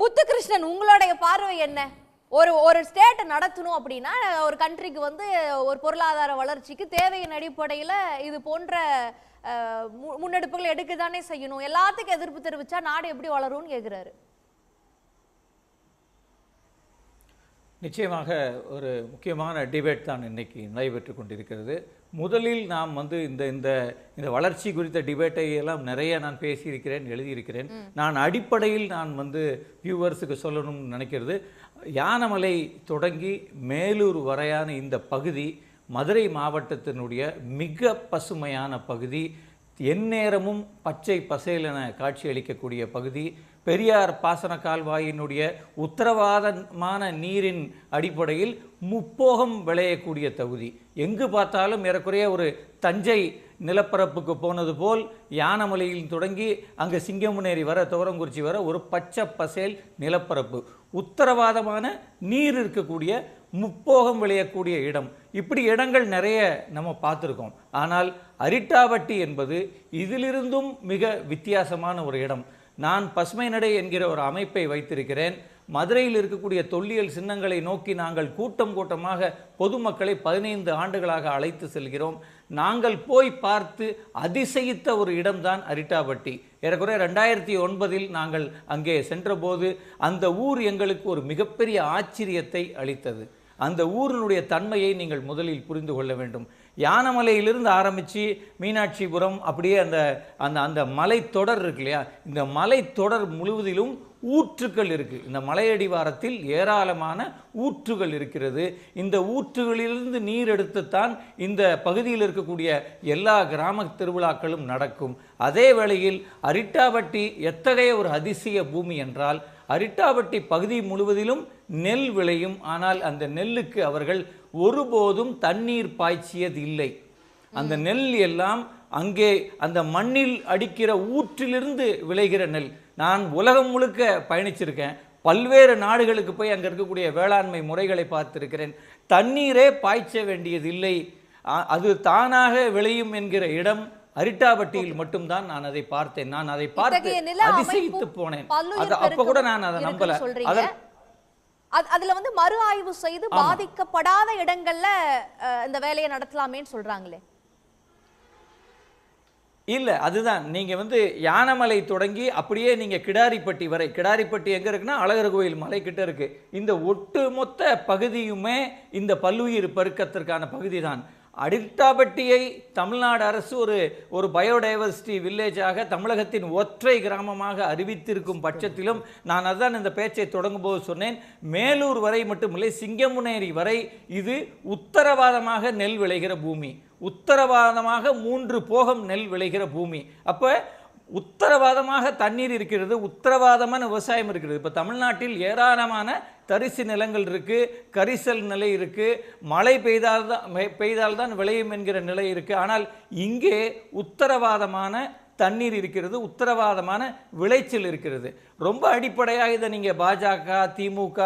முத்துகிருஷ்ணன் உங்களுடைய பார்வை என்ன? ஒரு ஒரு ஸ்டேட்டை நடத்தணும் அப்படின்னா ஒரு கண்ட்ரிக்கு வந்து ஒரு பொருளாதார வளர்ச்சிக்கு தேவையின் அடிப்படையில் இது போன்ற மு- முன்னெடுப்புகள் எடுக்க தானே செய்யணும். எல்லாத்துக்கும் எதிர்ப்பு தெரிவிச்சா நாடு எப்படி வளரும்னு கேட்குறாரு நிச்சயமாக ஒரு முக்கியமான டிபேட் தான் இன்னைக்கு நடைபெற்று கொண்டிருக்கிறது. முதலில் நாம் வந்து இந்த இந்த இந்த வளர்ச்சி குறித்த டிபேட்டை எல்லாம் நிறைய நான் பேசியிருக்கிறேன் எழுதியிருக்கிறேன். நான் அடிப்படையில் நான் வந்து வியூவர்ஸுக்கு சொல்லணும்னு நினைக்கிறது. யானமலை தொடங்கி மேலூர் வரையான இந்த பகுதி மதுரை மாவட்டத்தினுடைய மிக பசுமையான பகுதி. எந்நேரமும் பச்சை பசேலென காட்சியளிக்கக்கூடிய பகுதி பெரியார் பாசன கால்வாயினுடைய உத்தரவாதமான நீரின் அடிப்படையில் முப்போகம் விளையக்கூடிய தகுதி. எங்கு பார்த்தாலும் ஏறக்குறைய ஒரு தஞ்சை நிலப்பரப்புக்கு போனது போல் யானமலையில் தொடங்கி அங்கே சிங்கமுனேரி வர துவரங்குறிச்சி வர ஒரு பச்சை பசேல் நிலப்பரப்பு. உத்தரவாதமான நீர் இருக்கக்கூடிய முப்போகம் விளையக்கூடிய இடம். இப்படி இடங்கள் நிறைய நம்ம பார்த்துருக்கோம். ஆனால் அரிட்டாவட்டி என்பது இதிலிருந்தும் மிக வித்தியாசமான ஒரு இடம். நான் பசுமை நடை என்கிற ஒரு அமைப்பை வைத்திருக்கிறேன். மதுரையில் இருக்கக்கூடிய தொல்லியல் சின்னங்களை நோக்கி நாங்கள் கூட்டம் கூட்டமாக பொதுமக்களை பதினைந்து ஆண்டுகளாக அழைத்து செல்கிறோம். நாங்கள் போய் பார்த்து அதிசயித்த ஒரு இடம்தான் அரிட்டாபட்டி. ஏறக்குறைய ரெண்டாயிரத்தி ஒன்பதில் நாங்கள் அங்கே சென்றபோது அந்த ஊர் எங்களுக்கு ஒரு மிகப்பெரிய ஆச்சரியத்தை அளித்தது. அந்த ஊரினுடைய தன்மையை நீங்கள் முதலில் புரிந்து கொள்ள வேண்டும். யானமலையிலிருந்து ஆரம்பித்து மீனாட்சிபுரம் அப்படியே அந்த அந்த அந்த மலைத்தொடர் இருக்கு இல்லையா? இந்த மலைத்தொடர் முழுவதிலும் ஊற்றுக்கள் இருக்குது இந்த மலையடிவாரத்தில் ஏராளமான ஊற்றுகள் இருக்கிறது. இந்த ஊற்றுகளிலிருந்து நீர் எடுத்துத்தான் இந்த பகுதியில் இருக்கக்கூடிய எல்லா கிராம திருவிழாக்களும் நடக்கும். அதே வேளையில் அரிட்டாவட்டி எத்தகைய ஒரு அதிசய பூமி என்றால் அரிட்டாவட்டி பகுதி முழுவதிலும் நெல் விளையும். ஆனால் அந்த நெல்லுக்கு அவர்கள் ஒருபோதும் தண்ணீர் பாய்ச்சியது இல்லை அந்த நெல் எல்லாம் அங்கே அந்த மண்ணில் அடிக்கிற ஊற்றிலிருந்து விளைகிற நெல். நான் உலகம் முழுக்க பயணிச்சிருக்கேன். பல்வேறு நாடுகளுக்கு போய் அங்கே இருக்கக்கூடிய வேளாண்மை முறைகளை பார்த்திருக்கிறேன். தண்ணீரே பாய்ச்ச வேண்டியதில்லை. அது தானாக விளையும் என்கிற இடம். அரிட்டாபட்டியில் மட்டும்தான் நான் அதை பார்த்தேன். நான் அதை பார்த்து அதிசயித்து போனேன். அப்ப கூட நான் அதை நம்பல. அதுல வந்து மறு ஆய்வு செய்து பாதிக்கப்படாத இடங்கள்ல இந்த வேலையை நடத்தலாமேன்னு சொல்றாங்களே. இல்லை அதுதான். நீங்கள் வந்து யானமலை தொடங்கி அப்படியே நீங்கள் கிடாரிப்பட்டி வரை கிடாரிப்பட்டி எங்கே இருக்குன்னா அழகர் கோயில் மலை கிட்ட இருக்கு. இந்த ஒட்டுமொத்த பகுதியுமே இந்த பல்லுயிர் பெருக்கத்திற்கான பகுதி தான் அடிக்டாபட்டியை தமிழ்நாடு அரசு ஒரு ஒரு பயோடைவர்சிட்டி வில்லேஜாக தமிழகத்தின் ஒற்றை கிராமமாக அறிவித்திருக்கும் பட்சத்திலும் நான் அதான் இந்த பேச்சை தொடங்கும் போது சொன்னேன். மேலூர் வரை மட்டுமில்லை சிங்கமுனேரி வரை இது உத்தரவாதமாக நெல் விளைகிற பூமி. உத்தரவாதமாக மூன்று போகம் நெல் விளைகிற பூமி. அப்போ உத்தரவாதமாக தண்ணீர் இருக்கிறது உத்தரவாதமான விவசாயம் இருக்கிறது. இப்போ தமிழ்நாட்டில் ஏராளமான தரிசு நிலங்கள் இருக்குது கரிசல் நிலை இருக்குது மழை பெய்தால் தான் பெய்தால் தான் விளையும் என்கிற நிலை இருக்குது ஆனால் இங்கே உத்தரவாதமான தண்ணீர் இருக்கிறது உத்தரவாதமான விளைச்சல் இருக்கிறது. ரொம்ப அடிப்படையாக இதை நீங்கள் பாஜக திமுக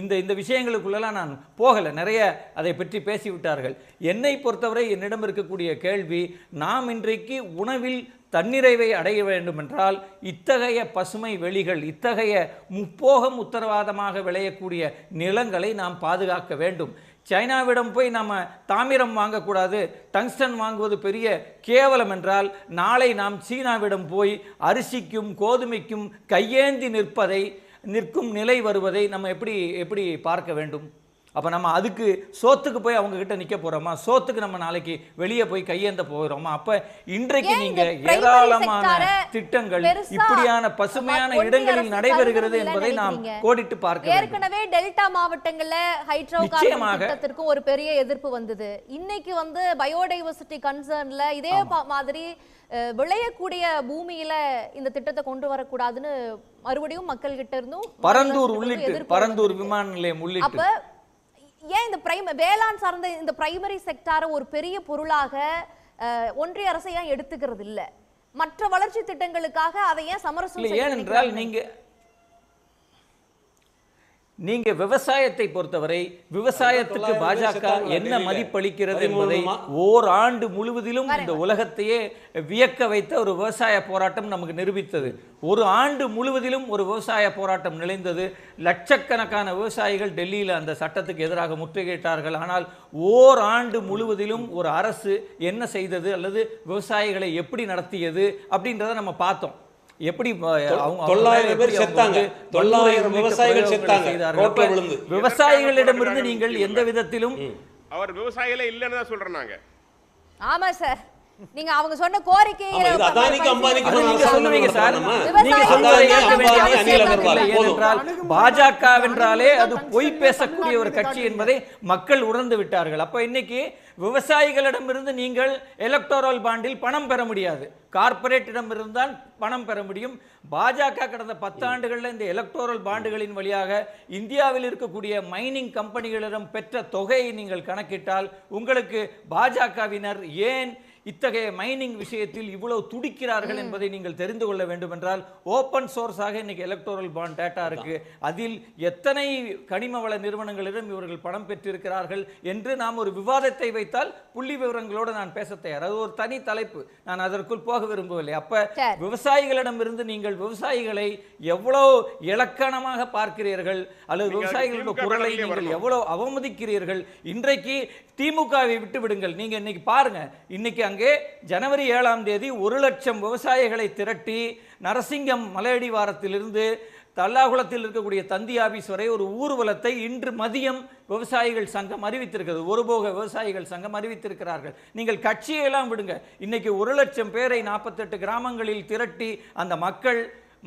இந்த இந்த விஷயங்களுக்குள்ளெல்லாம் நான் போகலை. நிறைய அதை பற்றி பேசிவிட்டார்கள். என்னை பொறுத்தவரை என்னிடம் இருக்கக்கூடிய கேள்வி நாம் இன்றைக்கு உணவில் தன்னிறைவை அடைய வேண்டுமென்றால் இத்தகைய பசுமை வெளிகள் இத்தகைய முப்போகம் உத்தரவாதமாக விளையக்கூடிய நிலங்களை நாம் பாதுகாக்க வேண்டும். சைனாவிடம் போய் நம்ம தாமிரம் வாங்கக்கூடாது டங்ஸ்டன் வாங்குவது பெரிய கேவலம் என்றால் நாளை நாம் சீனாவிடம் போய் அரிசிக்கும் கோதுமைக்கும் கையேந்தி நிற்பதை நிற்கும் நிலை வருவதை நம்ம எப்படி எப்படி பார்க்க வேண்டும்? அப்போ நம்ம அதுக்கு சோத்துக்கு போய் அவங்க கிட்ட நிற்க போறோமா? சோத்துக்கு நம்ம நாளைக்கு வெளியே போய் கையேந்த போகிறோமா? அப்ப இன்றைக்கு ஏன் நீங்க இந்த primary ஏராளமான திட்டங்கள் இப்படியான பசுமையான இடங்களில் நடைபெறுகிறது என்பதை நாம். கோடிட்டு பார்க்க ஏற்கனவே டெல்டா மாவட்டங்கள்ல ஹைட்ரோ கார்பன் ஒரு பெரிய எதிர்ப்பு வந்தது. இன்னைக்கு வந்து பயோடைவர்சிட்டி கன்சர்ன்ல இதே மாதிரி விளையக்கூடிய பூமியில இந்த திட்டத்தை கொண்டு வரக்கூடாதுன்னு மறுபடியும் மக்கள் கிட்ட இருந்தும் பரந்தூர் உள்ளிட்டு பரந்தூர். விமான நிலையம் உள்ளிட்டு. அப்ப ஏன் இந்த பிரைம வேளாண் சார்ந்த இந்த பிரைமரி செக்டாரை ஒரு பெரிய பொருளாக ஒன்றிய அரசு ஏன் எடுத்துக்கிறது இல்ல மற்ற வளர்ச்சி திட்டங்களுக்காக அதை ஏன் சமரசம் ஏனென்றால்? நீங்க நீங்க விவசாயத்தை பொறுத்தவரை விவசாயத்துக்கு பாஜக என்ன? மதிப்பளிக்கிறது என்பதை மா- ஓர் ஆண்டு முழுவதிலும் இந்த உலகத்தையே வியக்க வைத்த ஒரு விவசாய போராட்டம் நமக்கு நிரூபித்தது. ஒரு ஆண்டு முழுவதிலும் ஒரு விவசாய போராட்டம் நிலைந்தது. லட்சக்கணக்கான விவசாயிகள் டெல்லியில் அந்த சட்டத்துக்கு எதிராக முற்றுகையிட்டார்கள். ஆனால் ஓர் ஆண்டு முழுவதிலும் ஒரு அரசு என்ன செய்தது அல்லது விவசாயிகளை எப்படி நடத்தியது அப்படின்றத நம்ம பார்த்தோம். எப்படி அவங்க- தொள்ளாயிரம் பேர் செத்தாங்க. தொள்ளாயிரம் விவசாயிகள் செத்தாங்க. ரோட்ல விழுந்து. விவசாயிகளிடமிருந்து நீங்கள் எந்த விதத்திலும் அவர் விவசாயிகளே இல்லைன்னு தான் சொல்றோம் நாங்க ஆமா சார் நீங்க அவங்க சொன்ன. ஏனென்றால் பாஜக வென்றாலே அது பொய் பேசக்கூடிய ஒரு கட்சி என்பதை மக்கள் உணர்ந்து விட்டார்கள். அப்ப இன்னைக்கு விவசாயிகளிடமிருந்து நீங்கள் எலக்டோரல் பாண்டில் பணம் பெற முடியாது. கார்ப்பரேட்டிடம் இருந்தால் பணம் பெற முடியும். பாஜக கடந்த பத்தாண்டுகளில் இந்த எலக்டோரல் பாண்டுகளின் வழியாக இந்தியாவில் இருக்கக்கூடிய மைனிங் கம்பெனிகளிடம் பெற்ற தொகையை நீங்கள் கணக்கிட்டால் உங்களுக்கு பாஜகவினர் ஏன் இத்தகைய மைனிங் விஷயத்தில் இவ்வளவு துடிக்கிறார்கள் என்பதை நீங்கள் தெரிந்து கொள்ள வேண்டும் என்றால் ஓப்பன் சோர்ஸாக இன்னைக்கு எலக்டோரல் பாண்ட் டேட்டா இருக்கு. அதில் எத்தனை கனிம வள நிறுவனங்களிடம் இவர்கள் பணம் பெற்றிருக்கிறார்கள் என்று நாம் ஒரு விவாதத்தை வைத்தால் புள்ளி விவரங்களோடு நான் பேச தயார். அது ஒரு தனி தலைப்பு. நான் அதற்குள் போக விரும்பவில்லை. அப்ப சரி. விவசாயிகளிடமிருந்து நீங்கள் விவசாயிகளை எவ்வளவு இலக்கணமாக பார்க்கிறீர்கள்? அல்லது நீங்க விவசாயிகளோட திமுக குரலை நீங்கள். எவ்வளவு அவமதிக்கிறீர்கள்? இன்றைக்கு திமுகவை விட்டு விடுங்கள் நீங்க இன்னைக்கு பாருங்க. இன்னைக்கு அங்கே ஜனவரி ஏழாம் தேதி ஒரு லட்சம் விவசாயிகளை திரட்டி நரசிங்கம் மலையடிவாரத்திலிருந்து தல்லாகுளத்தில் இருக்கக்கூடிய தந்தி ஆபீஸ் வரை ஒரு ஊர்வலத்தை இன்று மதியம் விவசாயிகள் சங்கம் அறிவித்திருக்கிறது. ஒருபோக விவசாயிகள் சங்கம் அறிவித்திருக்கிறார்கள். நீங்கள் கட்சியெல்லாம் விடுங்க. இன்னைக்கு ஒரு லட்சம் பேரை நாற்பத்தெட்டு கிராமங்களில் திரட்டி அந்த மக்கள்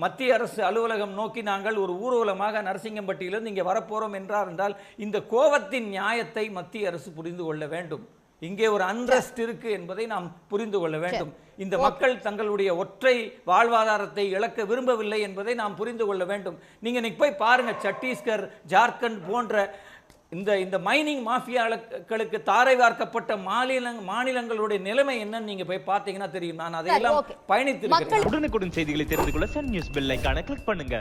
மத்திய அரசு அலுவலகம் நோக்கி நாங்கள் ஒரு ஊர்வலமாக நரசிங்கம்பட்டியிலிருந்து இங்கே வரப்போறோம் என்றார் என்றால் இந்த கோவத்தின் நியாயத்தை மத்திய அரசு புரிந்து கொள்ள வேண்டும். இங்கே ஒரு அந்தஸ்து இருக்கு என்பதை நாம் புரிந்து கொள்ள வேண்டும். இந்த மக்கள் தங்களுடைய ஒற்றை வாழ்வாதாரத்தை இழக்க விரும்பவில்லை என்பதை நாம் புரிந்து கொள்ள வேண்டும். நீங்க இன்னைக்கு போய் பாருங்க சத்தீஸ்கர் ஜார்க்கண்ட் போன்ற இந்த இந்த மைனிங் மாஃபியாக்களுக்கு தாரை வார்க்கப்பட்ட மாநில மாநிலங்களுடைய நிலைமை என்னன்னு நீங்க போய் பார்த்தீங்கன்னா தெரியும். நான் அதையெல்லாம் மக்கள் உடனுக்குடன் செய்திகளை தெரிந்து கொள்ள சன் நியூஸ் பெல் ஐகானை கிளிக் பண்ணுங்க.